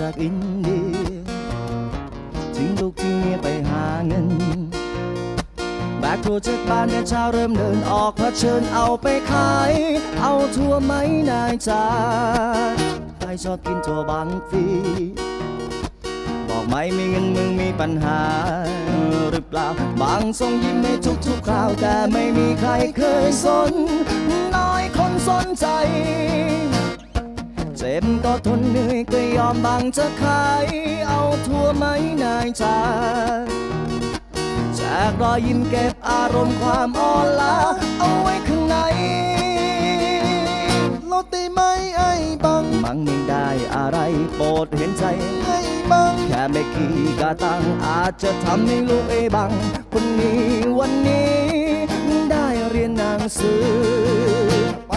จากอินเดียทิ้งลูกทิ้งเมียไปหาเงินแบกทัวร์จากบ้านแต่เช้าเริ่มเดินออกเผชิญเอาไปขาย เอาทั่วไหมนายจ้าใครชอบกินทั่วบางฟรีบอกไม่มีเงินมึงมีปัญหา หรือเปล่า บางทรงยิ้มให้ทุกๆคราว แต่ไม่มีใครเคยสน น้อยคนสนใจ เจ็บก็ทนเหนื่อยก็ยอมบางจะขายเอาทั่วไหมนายจ้าจากรอยยิ้มเก็บอารมณ์ความอ่อนล้าเอาไว้ข้างในโลตีไหมไอ้บังมันไม่ได้อะไรโปรดเห็นใจไอ้บังแค่ไม่กี่กาตังอาจจะทำให้ลูกเอบังคนนี้วันนี้ได้เรียนหนังสือ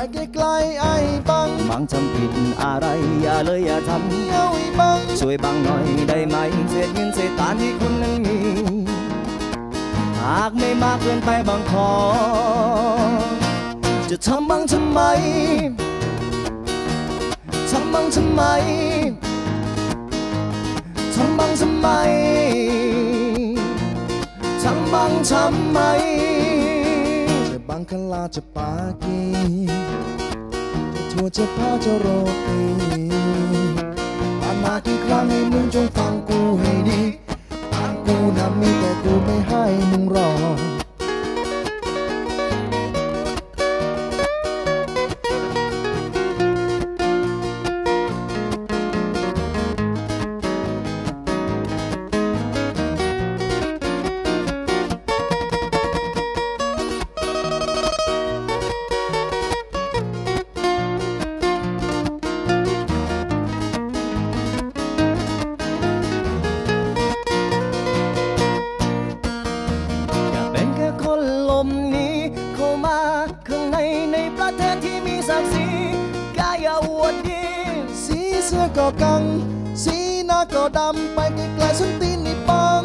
ไปไกลๆไอ้บังบางทำผิดอะไรอย่าเลยอย่าทำเงาไอ้บังช่วยบางหน่อยได้ไหมเศษเงินเศษตานที่คุณนั้นมี หากไม่มากเกินไปบางขอ จะทำบ้างทำไม ทำบ้างทำไม ทำบ้างทำไม ทำบ้างทำไม บังคลาจะปากีทัวจะพาจะโรตีผ่านมากี่ครั้งให้มึงจงฟัง วดดีสีเสื้อก็กัง สีหน้าก็ดำไปไกลๆสุนตีนในปัง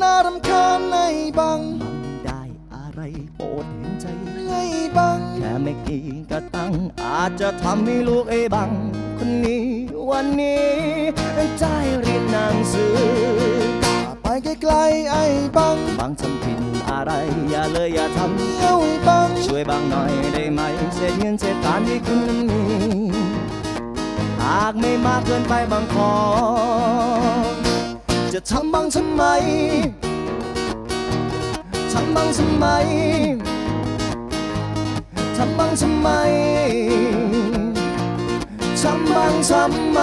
น่ารำคาญในบังมันได้อะไรโปรดเห็นใจไงบัง แค่ไม่กี่กระตัง อาจจะทำให้ลูกไอ้บัง คนนี้วันนี้ได้เรียนหนังสือไปไกลๆไอ้บังบางทำผิด อะไร อย่าเลยอย่าทเงี้ยวไอ้บังช่วยบางหน่อยได้ไหมเศษเงินเศษตานที่คุณนั้นมี หากไม่มากเกินไปบางขอจะทำบ้างทำไม ทำบ้างทำไม ทำบ้างทำไม ทำบ้างทำไม